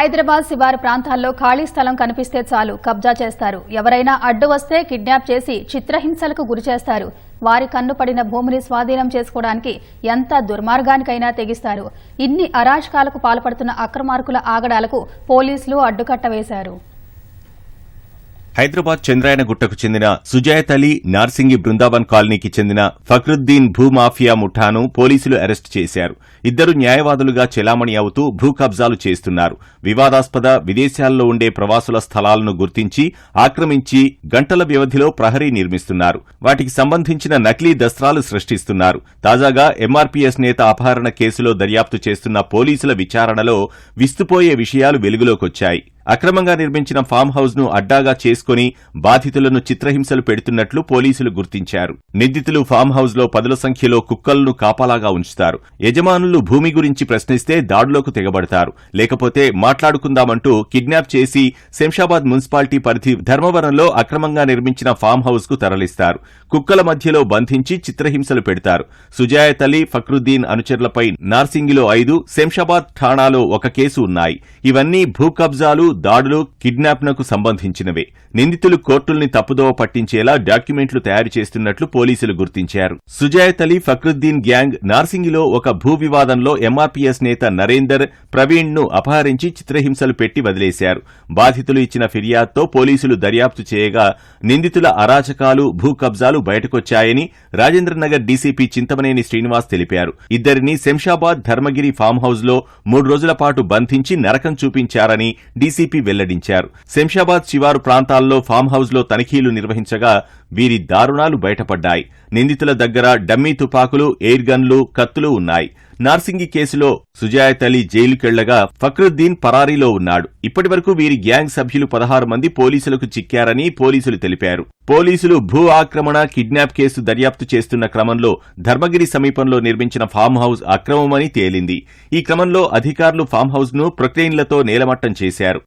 హైదరాబాద్ శివారు ప్రాంతాల్లో ఖాళీ స్థలం కనిపిస్తే చాలు కబ్జా చేస్తారు. ఎవరైనా అడ్డు వస్తే కిడ్నాప్ చేసి చిత్రహింసలకు గురిచేస్తారు వారి కన్ను పడిన భూమిని స్వాధీనం చేసుకోవడానికి ఎంత దుర్మార్గానికైనా తెగిస్తారు. ఇన్ని అరాచకాలకు పాల్పడుతున్న అక్రమార్కుల ఆగడాలకు పోలీసులు అడ్డుకట్ట వేశారు. హైదరాబాద్ చంద్రాయన గుట్టకు చెందిన సుజాయత్ అలీ నార్సింగి బృందావన్ కాలనీకి చెందిన ఫక్రుద్దీన్ భూమాఫియా ముఠాను పోలీసులు అరెస్ట్ చేశారు. ఇద్దరు న్యాయవాదులుగా చెలామణి అవుతూ భూ కబ్జాలు చేస్తున్నారు. వివాదాస్పద విదేశాల్లో ఉండే ప్రవాసుల స్థలాలను గుర్తించి ఆక్రమించి గంటల వ్యవధిలో ప్రహరీ నిర్మిస్తున్నారు. వాటికి సంబంధించిన నకిలీ దస్త్రాలు సృష్టిస్తున్నారు. తాజాగా ఎంఆర్పీఎస్ నేత అపహరణ కేసులో దర్యాప్తు చేస్తున్న పోలీసుల విచారణలో విస్తుపోయే విషయాలు వెలుగులోకొచ్చాయి. అక్రమంగా నిర్మించిన ఫామ్ హౌస్ను అడ్డాగా చేసుకుని బాధితులను చిత్రహింసలు పెడుతున్నట్లు పోలీసులు గుర్తించారు. నిందితులు ఫామ్ హౌస్లో పదుల సంఖ్యలో కుక్కలను కాపలాగా ఉంచుతారు. యజమానులు భూమి గురించి ప్రశ్నిస్తే దాడులకు తెగబడతారు. లేకపోతే మాట్లాడుకుందామంటూ కిడ్నాప్ చేసి శంషాబాద్ మున్సిపాలిటీ పరిధి ధర్మవరంలో అక్రమంగా నిర్మించిన ఫామ్ హౌస్కు తరలిస్తారు. కుక్కల మధ్యలో బంధించి చిత్రహింసలు పెడతారు. సుజాయత్ అలీ ఫక్రుద్దీన్ అనుచరులపై నార్సింగిలో ఐదు శంషాబాద్ ఠాణాలో ఒక కేసు ఉన్నాయి. ఇవన్నీ భూ కబ్జాలు దాడులు కిడ్నాప్నకు సంబంధించినవే. నిందితులు కోర్టుల్ని తప్పుదోవ పట్టించేలా డాక్యుమెంట్లు తయారు చేస్తున్నట్లు పోలీసులు గుర్తించారు. సుజాయత్ అలీ ఫక్రుద్దీన్ గ్యాంగ్ నార్సింగిలో ఒక భూ వివాదంలో ఎంఆర్పీఎస్ నేత నరేందర్ ప్రవీణ్ను అపహరించి చిత్రహింసలు పెట్టి వదిలేశారు. బాధితులు ఇచ్చిన ఫిర్యాదుతో పోలీసులు దర్యాప్తు చేయగా నిందితుల అరాచకాలు భూ కబ్జాలు బయటకొచ్చాయని రాజేంద్రనగర్ డీసీపీ చింతమనేని శ్రీనివాస్ తెలిపారు. ఇద్దరిని శంషాబాద్ ధర్మగిరి ఫామ్ హౌస్లో మూడు రోజుల పాటు బంధించి నరకం చూపించారని డీసీపీ వెల్లడించారు. శంషాబాద్ శివారు ప్రాంతాల్లో ఫామ్ హౌస్లో తనిఖీలు నిర్వహించగా వీరి దారుణాలు బయటపడ్డాయి. నిందితుల దగ్గర డమ్మీ తుపాకులు ఎయిర్ గన్లు కత్తులు ఉన్నాయి. నార్సింగి కేసులో సుజాయత్ అలీ జైలుకెళ్ళగా ఫక్రుద్దీన్ పరారీలో ఉన్నాడు. ఇప్పటివరకు వీరి గ్యాంగ్ సభ్యులు పదహారు మంది పోలీసులకు చిక్కారని పోలీసులు తెలిపారు. పోలీసులు భూ ఆక్రమణ కిడ్నాప్ కేసు దర్యాప్తు చేస్తున్న క్రమంలో ధర్మగిరి సమీపంలో నిర్మించిన ఫామ్ హౌస్ అక్రమమని తేలింది. ఈ క్రమంలో అధికారులు ఫామ్ హౌస్ను ప్రొక్లెయిన్లతో నేలమట్టం చేశారు.